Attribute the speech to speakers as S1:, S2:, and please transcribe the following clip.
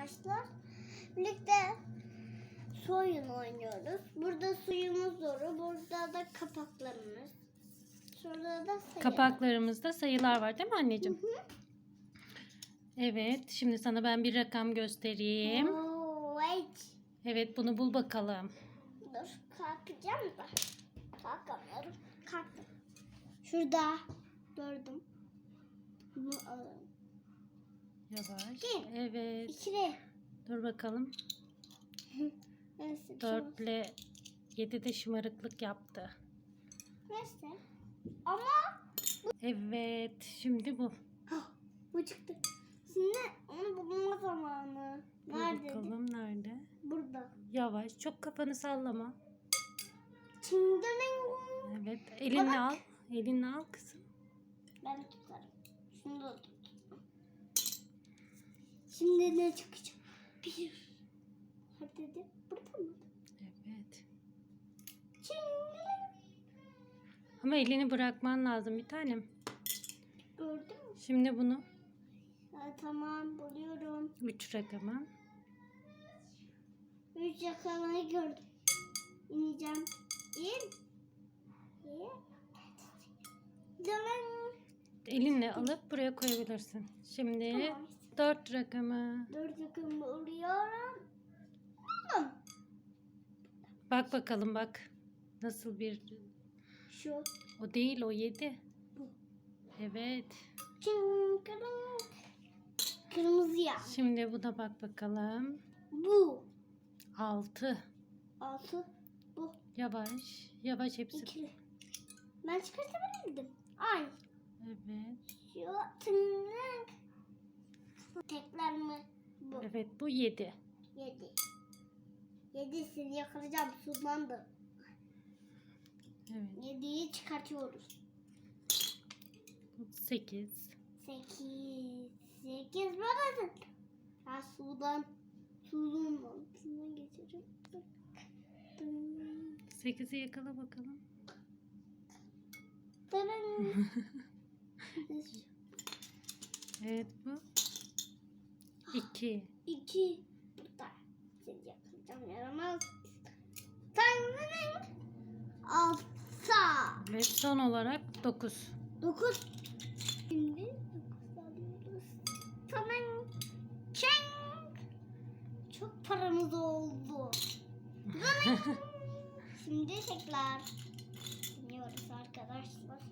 S1: arkadaşlar. Birlikte su oyunu oynuyoruz. Burada suyumuz dolu. Burada da kapaklarımız. Şurada da sayı.
S2: Kapaklarımızda sayılar var değil mi anneciğim?
S1: Hı hı.
S2: Evet. Şimdi sana ben bir rakam göstereyim.
S1: Oo, wait.
S2: Evet bunu bul bakalım.
S1: Dur kalkacağım da. Kalkamıyorum. Kalktım. Şurada gördüm. Bunu alalım.
S2: Yavaş.
S1: İki.
S2: Evet.
S1: İkili.
S2: Dur bakalım. 4 ile 7 de şımarıklık yaptı.
S1: Neyse. Ama
S2: Evet. Şimdi bu.
S1: Hah, bu çıktı. Şimdi onu bulma zamanı.
S2: Bul
S1: Nerede?
S2: bakalım nerede?
S1: Burada.
S2: Yavaş. Çok kafanı sallama.
S1: Çingeling.
S2: Evet. Elinle al. Elinle al kızım.
S1: Ben tutarım. Şunu da tut. Şimdi ne çıkacak? Bir. Hadi Burada mı?
S2: Evet.
S1: Çingeling.
S2: Ama elini bırakman lazım bir tanem.
S1: Gördün mü?
S2: Şimdi bunu
S1: Ha, tamam buluyorum.
S2: 3 rakamı.
S1: Üç yakalayı gördüm. İneceğim. İn. İn.
S2: Elinle alıp buraya koyabilirsin. Şimdi
S1: Tamam.
S2: 4 rakamı.
S1: Dört yakın buluyorum. Buldum.
S2: Bak bakalım bak. Nasıl bir...
S1: Şu.
S2: O değil o 7.
S1: Bu.
S2: Evet.
S1: Çingeling. Kırmızı ya.
S2: Şimdi bu da bak bakalım.
S1: Bu.
S2: 6.
S1: Altı. Bu.
S2: Yavaş. Yavaş hepsi.
S1: İkili. Ben çıkartabilirdim. Ay.
S2: Evet.
S1: Şu tırnak. Tekrar mı? Bu.
S2: Evet bu 7.
S1: Yedi. Yedisini yakalayacağım. Sulandı.
S2: Evet.
S1: Yediyi çıkartıyoruz.
S2: 8.
S1: Sekiz. Sekiz buradasın. Ha sudan. Suyun altından geçeceğim. Dın,
S2: 8'i yakala bakalım. Evet bu. 2.
S1: İki. Burada. Seni yakalayacağım yaramaz. Tanrının. Altta.
S2: Ve son olarak 9.
S1: Dokuz. Şimdi dokuz alıyoruz. Tamam. Çeng. Çok paramız oldu. Şimdi tekrar. Dinliyoruz arkadaşlar.